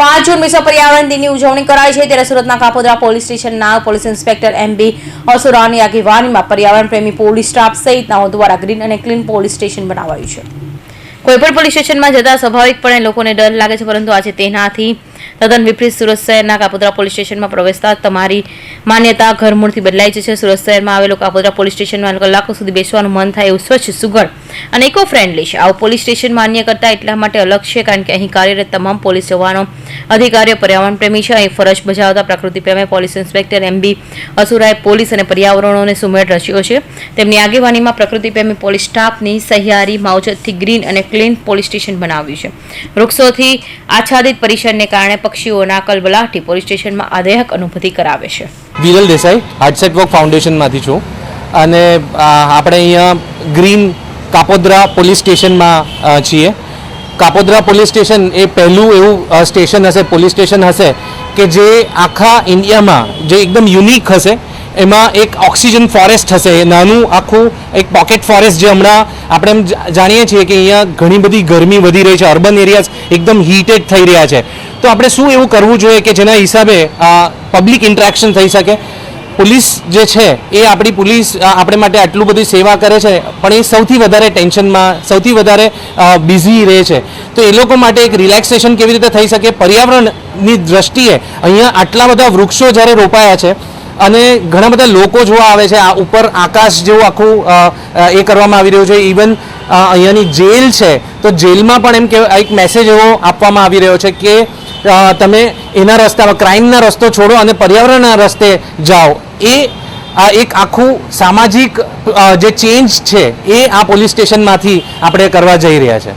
પાંચ જૂન વિશ્વ પર્યાવરણ દિનની ઉજવણી કરાય છે. ત્યારે સુરતના કાપોદરા પોલીસ સ્ટેશનના પોલીસ ઇન્સ્પેક્ટર એમ બી અસુરાની આગેવાનીમાં પર્યાવરણ પ્રેમી પોલીસ સ્ટાફ સહિતનાઓ દ્વારા ગ્રીન અને ક્લીન પોલીસ સ્ટેશન બનાવાયું છે. કોઈપણ પોલીસ સ્ટેશનમાં જતા સ્વાભાવિકપણે લોકોને ડર લાગે છે, પરંતુ આજે તેનાથી તદ્દન વિપરીત સુરત શહેરના કાપોદ્રા પોલીસ સ્ટેશનમાં પ્રવેશતા તમારી માન્યતા ઘરમૂળથી બદલાઈ જશે સુરત શહેરમાં આવેલો કાપોદ્રા પોલીસ સ્ટેશનમાં કલાકો સુધી બેસવાનું મન થાય એવું સ્વચ્છ, સુઘડ અને ઇકો ફ્રેન્ડલી છે. આવું પોલીસ સ્ટેશન માન્ય કરતા એટલા માટે અલગ છે, કારણ કે અહીં કાર્યરત તમામ પોલીસ જવાનો અધિકારીઓ, પર્યાવરણ પ્રેમી છે. અહીં ફરજ બજાવતા પ્રકૃતિ પ્રેમી પોલીસ ઇન્સ્પેક્ટર એમ. બી. અસુરાએ પોલીસ અને પર્યાવરણોને સુમેળ રચ્યો છે. તેમની આગેવાનીમાં પ્રકૃતિ પ્રેમી પોલીસ સ્ટાફની સહિયારી, માવજતથી ગ્રીન અને ક્લીન પોલીસ સ્ટેશન બનાવ્યું છે. વૃક્ષોથી આચ્છાદિત પરિસરને કારણે પક્ષીઓના કલબલાટી પોલીસ સ્ટેશનમાં આદેહક અનુભૂતિ કરાવે છે. Viral Desai hearts at work ફાઉન્ડેશનમાંથી છું. અને આપણે અહીંયા ગ્રીન કાપોદ્રા પોલીસ સ્ટેશનમાં છીએ. કાપોદ્રા પોલીસ સ્ટેશન એ પહેલું એવું સ્ટેશન હશે, પોલીસ સ્ટેશન હશે કે જે આખા ઇન્ડિયામાં જે એકદમ યુનિક હશે. એમાં એક ઓક્સિજન ફોરેસ્ટ હશે. નાનું આખું એક પોકેટ ફોરેસ્ટ જે હમણાં આપણે જાણીએ છીએ કે અહીંયા ઘણી બધી ગરમી વધી રહી છે. અર્બન એરિયાઝ એકદમ હીટેડ થઈ રહ્યા છે. તો આપણે શું એવું કરવું જોઈએ કે જેના હિસાબે પબ્લિક ઇન્ટરેક્શન થઈ શકે? પોલીસ જે છે, એ આપણી પોલીસ આપણે માટે આટલું બધી સેવા કરે છે, પણ એ સૌથી વધારે ટેન્શનમાં, સૌથી વધારે બિઝી રહે છે. તો એ લોકો માટે એક રિલેક્સેશન કેવી રીતે થઈ શકે? પર્યાવરણની દ્રષ્ટિએ અહીંયા આટલા બધા વૃક્ષો જ્યારે રોપાયા છે અને ઘણા બધા લોકો જોવા આવે છે, આ ઉપર આકાશ જેવું આખું એ કરવામાં આવી રહ્યું છે. ઇવન અહીંયાની જેલ છે, તો જેલમાં પણ એમ કે એક મેસેજ એવો આપવામાં આવી રહ્યો છે કે તમે એના રસ્તા ક્રાઇમના રસ્તો છોડો અને પર્યાવરણના રસ્તે જાઓ. એ, આ એક આખું સામાજિક જે ચેન્જ છે, એ આ પોલીસ સ્ટેશનમાંથી આપણે કરવા જઈ રહ્યા છે.